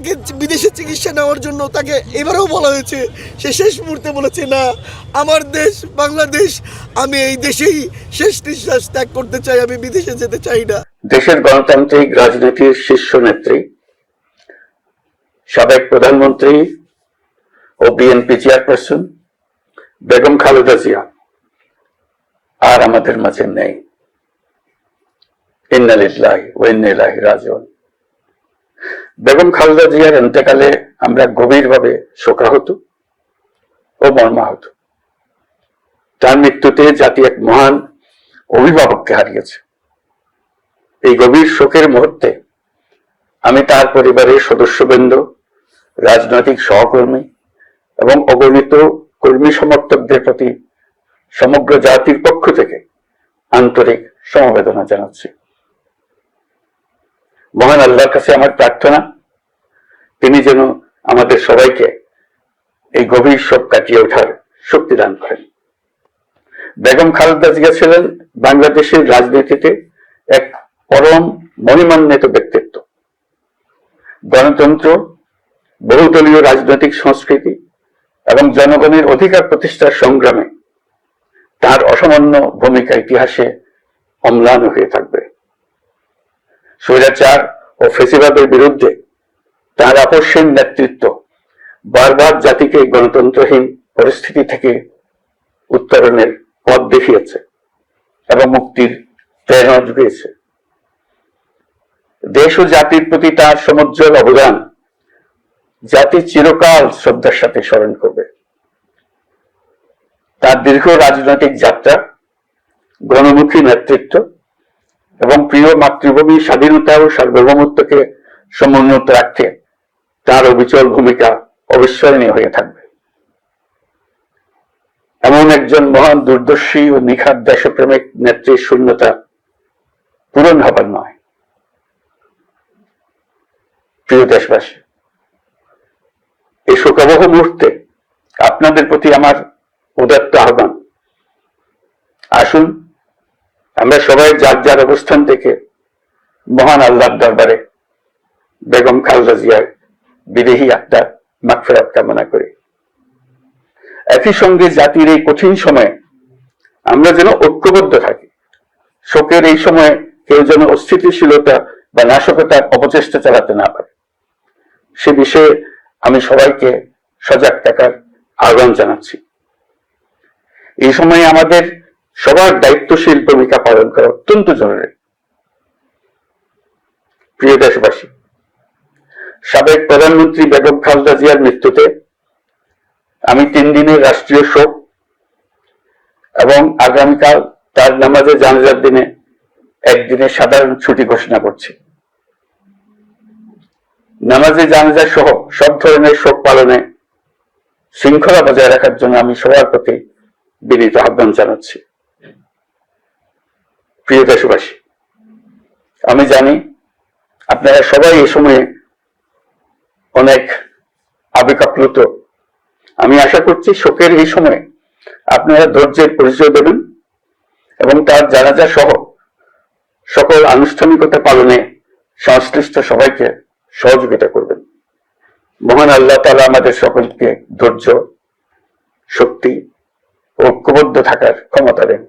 তাকে বিদেশে চিকিৎসা নেওয়ার জন্য তাকে এবারেও বলা হয়েছে। সে শেষ মুহূর্তে বলেছে, না, আমার দেশ, বাংলাদেশ, আমি এই দেশেই শেষ নিঃশ্বাস ত্যাগ করতে চাই, আমি বিদেশে যেতে চাই না। দেশের গণতান্ত্রিক রাজনীতির শীর্ষ নেত্রী, সাবেক প্রধানমন্ত্রী ও বিএনপি চেয়ারপারসন বেগম খালেদা জিয়া আর আমাদের মাঝে নেই। ইন্নালিল্লাহি ও ইন্নাইলাহি রাজিউন। বেগম খালেদা জিয়ার এন্তেকালে আমরা গভীরভাবে শোকাহত ও মর্মাহত। তার মৃত্যুতে জাতি এক মহান অভিভাবককে হারিয়েছে। এই গভীর শোকের মুহূর্তে আমি তার পরিবারের সদস্যবৃন্দ, রাজনৈতিক সহকর্মী এবং অগণিত কর্মী সমর্থকদের প্রতি সমগ্র জাতির পক্ষ থেকে আন্তরিক সমবেদনা জানাচ্ছি। মহান আল্লাহর কাছে আমার প্রার্থনা, তিনি যেন আমাদের সবাইকে এই গভীর শোক কাটিয়ে ওঠার শক্তি দান করেন। বেগম খালেদা জিয়া ছিলেন বাংলাদেশের রাজনীতিতে এক পরম মহিমান্বিত ব্যক্তিত্ব। গণতন্ত্র, বহুদলীয় রাজনৈতিক সংস্কৃতি এবং জনগণের অধিকার প্রতিষ্ঠার সংগ্রামে তার অসামান্য ভূমিকা ইতিহাসে অম্লান হয়ে থাকবে। স্বৈরাচার ও ফেসিবাদের বিরুদ্ধে তার আপসীন নেতৃত্ব বারবার জাতিকে গণতন্ত্রহীন পরিস্থিতি থেকে উত্তরণের পথ দেখিয়েছে এবং মুক্তির প্রেরণা জুগিয়েছে। দেশ ও জাতির প্রতি তার সমুজ্জ্বল অবদান জাতি চিরকাল শ্রদ্ধার সাথে স্মরণ করবে। তার দীর্ঘ রাজনৈতিক যাত্রা, গণমুখী নেতৃত্ব এবং প্রিয় মাতৃভূমি স্বাধীনতা ও সার্বভৌমত্বকে সমুন্নত রাখতে তার অবিচল ভূমিকা অবিস্মরণীয় হয়ে থাকবে। এমন একজন মহান দূরদর্শী ও নিখাত দেশপ্রেমিক নেত্রীর শূন্যতা পূরণ হবার নয়। প্রিয় দেশবাসী, এই শোকাবহ মুহূর্তে আপনাদের প্রতি আমার উদাত্ত আহ্বান। আসুন আমরা সবাই যার যার অবস্থান থেকে মহান আল্লাহর দরবারে বেগম খালেদা জিয়ার বিদেহী আত্মার মাগফেরাত কামনা করি। একই সঙ্গে জাতির এই কঠিন সময়ে আমরা যেন ঐক্যবদ্ধ থাকি। শোকের এই সময়ে কেউ যেন অস্থিতিশীলতা বা নাশকতার অপচেষ্টা চালাতে না পারে। সে বিষয়ে আমি সবাইকে সজাগ থাকার আহ্বান জানাচ্ছি। এই সময়ে আমাদের সবার দায়িত্বশীল ভূমিকা পালন করা অত্যন্ত জরুরি। প্রিয় দেশবাসী, সাবেক প্রধানমন্ত্রী বেগম খালেদা জিয়ার মৃত্যুতে আমি তিন দিনের রাষ্ট্রীয় শোক এবং আগামীকাল তার নামাজে জানাজার দিনে একদিনের সাধারণ ছুটি ঘোষণা করছি। নামাজে জানাজা সহ সব ধরনের শোক পালনে শৃঙ্খলা বজায় রাখার জন্য আমি সবার প্রতি বিনীত আহ্বান জানাচ্ছি। প্রিয় দেশবাসী, আমি জানি আপনারা সবাই এই সময়ে অনেক আবেগাপ্লুত আমি আশা করছি শোকের এই সময়ে আপনারা ধৈর্যের পরিচয় দেবেন এবং তার জানাজা সহ সকল আনুষ্ঠানিকতা পালনে সংশ্লিষ্ট সবাইকে সহযোগিতা করবেন। মহান আল্লাহ তালা আমাদের সকলকে ধৈর্য, শক্তি ঐক্যবদ্ধ থাকার ক্ষমতা দেন।